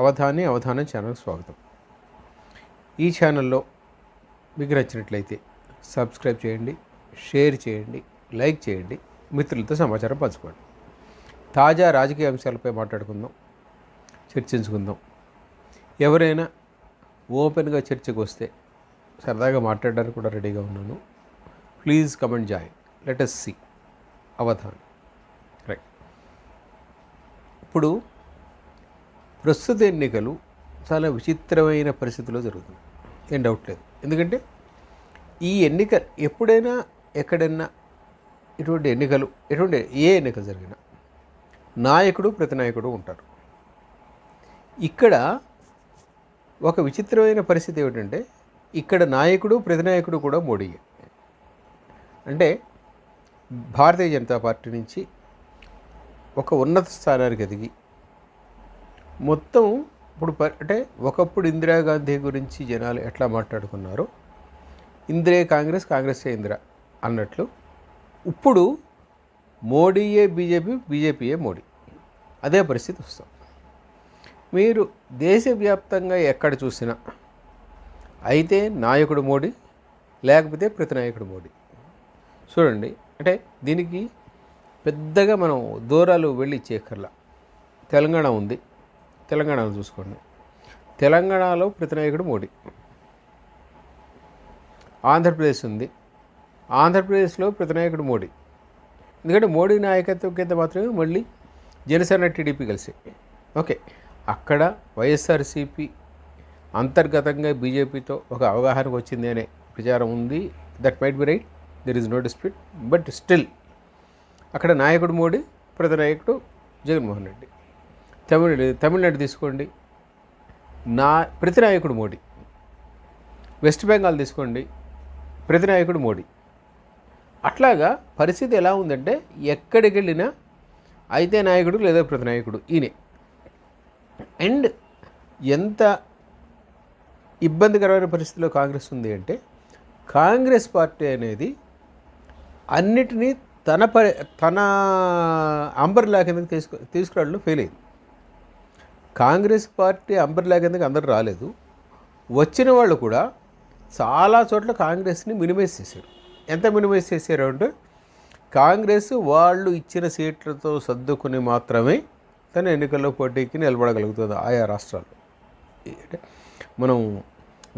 అవధాని అవధానం channel స్వాగతం. ఈ ఛానల్లో మీకు నచ్చినట్లయితే సబ్స్క్రైబ్ చేయండి షేర్ చేయండి లైక్ చేయండి మిత్రులతో సమాచారం పంచుకోండి. తాజా రాజకీయ అంశాలపై మాట్లాడుకుందాం చర్చించుకుందాం. ఎవరైనా ఓపెన్గా చర్చకు వస్తే సరదాగా మాట్లాడడానికి కూడా రెడీగా ఉన్నాను. Please comment join let us see Avadhan. Right. ఇప్పుడు ప్రస్తుత ఎన్నికలు చాలా విచిత్రమైన పరిస్థితిలో జరుగుతుంది ఏం డౌట్ లేదు. ఎందుకంటే ఈ ఎన్నిక ఎప్పుడైనా ఎక్కడైనా ఇటువంటి ఎన్నికలు ఎటువంటి ఏ ఎన్నిక జరిగినా నాయకుడు ప్రతినాయకుడు ఉంటారు. ఇక్కడ ఒక విచిత్రమైన పరిస్థితి ఏమిటంటే ఇక్కడ నాయకుడు ప్రతినాయకుడు కూడా మోడీయే అంటే భారతీయ జనతా పార్టీ నుంచి ఒక ఉన్నత స్థానానికి ఎదిగి మొత్తం ఇప్పుడు ప- అంటే ఒకప్పుడు ఇందిరాగాంధీ గురించి జనాలు ఎట్లా మాట్లాడుకున్నారో? ఇందిరే కాంగ్రెస్ కాంగ్రెసే ఇందిరా అన్నట్లు. ఇప్పుడు మోడీయే బీజేపీ బీజేపీయే మోడీ. అదే పరిస్థితి వస్తాం. మీరు దేశవ్యాప్తంగా ఎక్కడ చూసినా అయితే నాయకుడు మోడీ లేకపోతే ప్రతినాయకుడు మోడీ. చూడండి అంటే దీనికి పెద్దగా మనం దూరాలు వెళ్ళి చేకర్ల తెలంగాణ ఉంది. తెలంగాణలో చూసుకోండి. తెలంగాణలో ప్రతినాయకుడు మోడీ. ఆంధ్రప్రదేశ్ ఉంది. ఆంధ్రప్రదేశ్లో ప్రతినాయకుడు మోడీ. ఎందుకంటే మోడీ నాయకత్వం కింద మాత్రమే మళ్ళీ జనసేన టీడీపీ కలిసి. ఓకే. అక్కడ వైఎస్ఆర్సీపీ అంతర్గతంగా బీజేపీతో ఒక అవగాహనకు వచ్చింది అనే ప్రచారం ఉంది. That might be right there is no dispute but still అక్కడ నాయకుడు మోడీ ప్రతినాయకుడు జగన్మోహన్ రెడ్డి. తమిళ తమిళనాడు తీసుకోండి. నా ప్రతినాయకుడు మోడీ. వెస్ట్ బెంగాల్ తీసుకోండి. ప్రతినాయకుడు మోడీ. అట్లాగా పరిస్థితి ఎలా ఉందంటే ఎక్కడికి వెళ్ళినా అయితే నాయకుడు లేదా ప్రతినాయకుడు ఈయనే. అండ్ ఎంత ఇబ్బందికరమైన పరిస్థితిలో కాంగ్రెస్ ఉంది అంటే కాంగ్రెస్ పార్టీ అనేది అన్నిటినీ తన పరి తన అంబర్లా కిందకి తీసుకు తీసుకురావడంలో ఫెయిల్ అయింది. కాంగ్రెస్ పార్టీ అంబర్లా కిందకి అందరూ రాలేదు? వచ్చిన వాళ్ళు కూడా చాలా చోట్ల కాంగ్రెస్ని మినిమైజ్ చేశారు. ఎంత మినిమైజ్ చేశారు అంటే కాంగ్రెస్ వాళ్ళు ఇచ్చిన సీట్లతో సర్దుకుని మాత్రమే తన ఎన్నికల్లో పోటీకి నిలబడగలుగుతుంది ఆయా రాష్ట్రాల్లో. అంటే మనం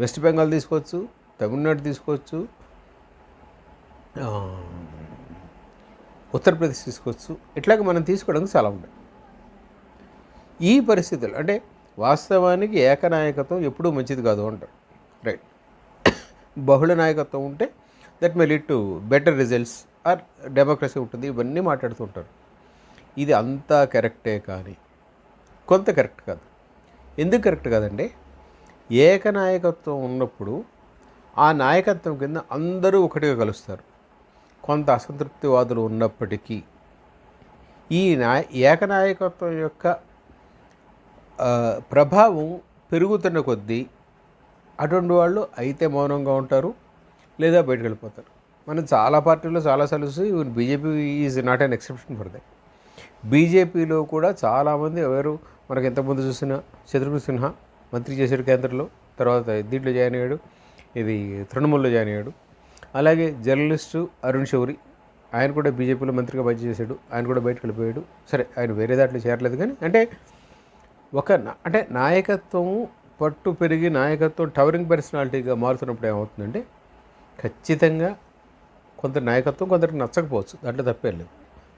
వెస్ట్ బెంగాల్ తీసుకోవచ్చు తమిళనాడు తీసుకోవచ్చు ఉత్తరప్రదేశ్ తీసుకోవచ్చు. ఇట్లాగే మనం తీసుకోవడానికి చాలా ఉన్నాయి. ఈ పరిస్థితులు అంటే వాస్తవానికి ఏకనాయకత్వం ఎప్పుడూ మంచిది కాదు అంటారు. రైట్ బహుళ నాయకత్వం ఉంటే that may lead to better results or democracy ఉంటుంది. ఇవన్నీ మాట్లాడుతూ ఉంటారు. ఇది అంతా కరెక్టే కానీ కొంత కరెక్ట్ కాదు. ఎందుకు కరెక్ట్ కాదండి ఏకనాయకత్వం ఉన్నప్పుడు ఆ నాయకత్వం కింద అందరూ ఒకటిగా కలుస్తారు. కొంత అసంతృప్తివాదులు ఉన్నప్పటికీ ఈ నాయ ఏకనాయకత్వం యొక్క ప్రభావం పెరుగుతున్న కొద్దీ అటువంటి వాళ్ళు అయితే మౌనంగా ఉంటారు లేదా బయటకు వెళ్ళిపోతారు. మనం చాలా పార్టీల్లో చాలాసార్లు చూసి even BJP is not an exception for that బీజేపీలో కూడా చాలామంది ఎవరు మనకి ఎంతమంది చూసినా శత్రుఘ్న సిన్హా మంత్రి చేశాడు కేంద్రంలో తర్వాత దీంట్లో జాయిన్ అయ్యాడు ఇది తృణమూల్లో జాయిన్ అయ్యాడు. అలాగే జర్నలిస్టు అరుణ్ శౌరి ఆయన కూడా బీజేపీలో మంత్రిగా పనిచేశాడు ఆయన కూడా బయటకు వెళ్ళిపోయాడు. సరే ఆయన వేరే దాంట్లో చేరలేదు కానీ అంటే ఒక అంటే నాయకత్వం పట్టు పెరిగి నాయకత్వం టవరింగ్ పర్సనాలిటీగా మారుతున్నప్పుడు ఏమవుతుందంటే ఖచ్చితంగా కొంత నాయకత్వం కొందరికి నచ్చకపోవచ్చు. దాంట్లో తప్పేం లేదు.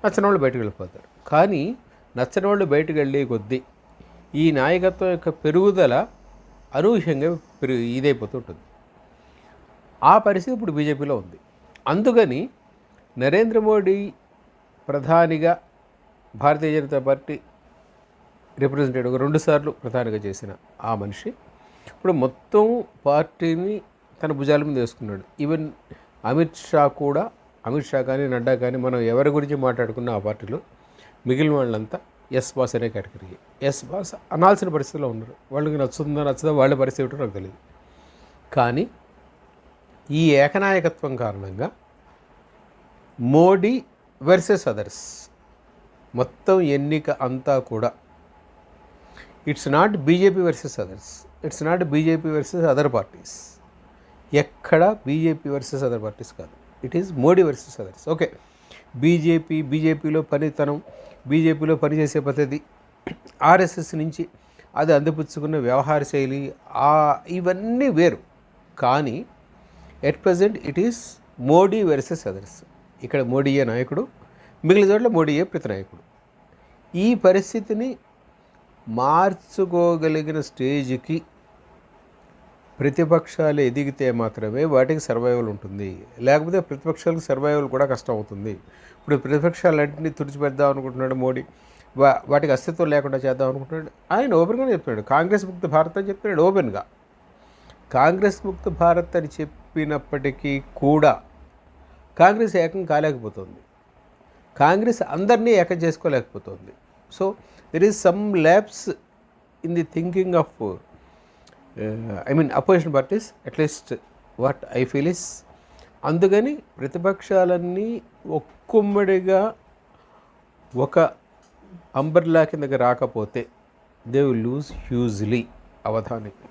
నచ్చని వాళ్ళు బయటకు వెళ్ళిపోతారు. కానీ నచ్చని వాళ్ళు బయటకు వెళ్ళే కొద్దీ ఈ నాయకత్వం యొక్క పెరుగుదల అనూహ్యంగా పెరుగు ఇదైపోతుంటుంది ఆ పరిస్థితి ఇప్పుడు బీజేపీలో ఉంది. అందుకని నరేంద్ర మోడీ ప్రధానిగా భారతీయ జనతా పార్టీ రిప్రజెంటేటివ్గా రెండుసార్లు ప్రధానిగా చేసిన ఆ మనిషి. ఇప్పుడు మొత్తం పార్టీని తన భుజాల మీద వేసుకున్నాడు. ఈవెన్ అమిత్ షా కూడా అమిత్ షా కానీ నడ్డా కానీ మనం ఎవరి గురించి మాట్లాడుకున్న ఆ పార్టీలో మిగిలిన వాళ్ళంతా ఎస్ బాస్ అనే కేటగిరీ ఎస్ బాస్ అనాల్సిన పరిస్థితిలో ఉన్నారు. వాళ్ళకి నచ్చుతుందో నచ్చదో వాళ్ళ పరిస్థితి ఏమిటో నాకు తెలియదు కానీ ఈ ఏకనాయకత్వం కారణంగా మోడీ వర్సెస్ అదర్స్ మొత్తం ఎన్నిక అంతా కూడా it's not BJP versus others. It's not BJP versus other parties. ఎక్కడ బీజేపీ వర్సెస్ అదర్ పార్టీస్ కాదు. It is Modi versus others. Okay. BJP బీజేపీలో పనితనం బీజేపీలో పనిచేసే పద్ధతి ఆర్ఎస్ఎస్ నుంచి అది అందిపుచ్చుకున్న వ్యవహార శైలి ఇవన్నీ వేరు. కానీ at present it is Modi versus others. ఇక్కడ మోడీయే నాయకుడు మిగిలిన చోట్ల మోడీయే ప్రతినాయకుడు. ఈ పరిస్థితిని మార్చుకోగలిగిన స్టేజ్కి ప్రతిపక్షాలు ఎదిగితే మాత్రమే వాటికి సర్వైవల్ ఉంటుంది. లేకపోతే ప్రతిపక్షాలకు సర్వైవల్ కూడా కష్టం అవుతుంది. ఇప్పుడు ప్రతిపక్షాలన్నింటినీ తుడిచిపెడదాం అనుకుంటున్నాడు మోడీ. వా వాటికి అస్తిత్వం లేకుండా చేద్దాం అనుకుంటున్నాడు. ఆయన ఓపెన్గానే చెప్పాడు. కాంగ్రెస్ ముక్త భారత్ అని చెప్పాడు ఓపెన్గా. కాంగ్రెస్ ముక్త భారత్ అని చెప్పినప్పటికీ కూడా కాంగ్రెస్ ఏకం కాలేకపోతుంది. కాంగ్రెస్ అందరినీ ఏకం చేసుకోలేకపోతుంది. So there is some lapse in the thinking of I mean opposition parties at least what I feel is అందుకని ప్రతిపక్షాలన్నీ ఒక్కుమ్మడిగా ఒక అంబర్లా కిందకి రాకపోతే దే విల్ లూజ్ హ్యూజ్లీ అవధానికి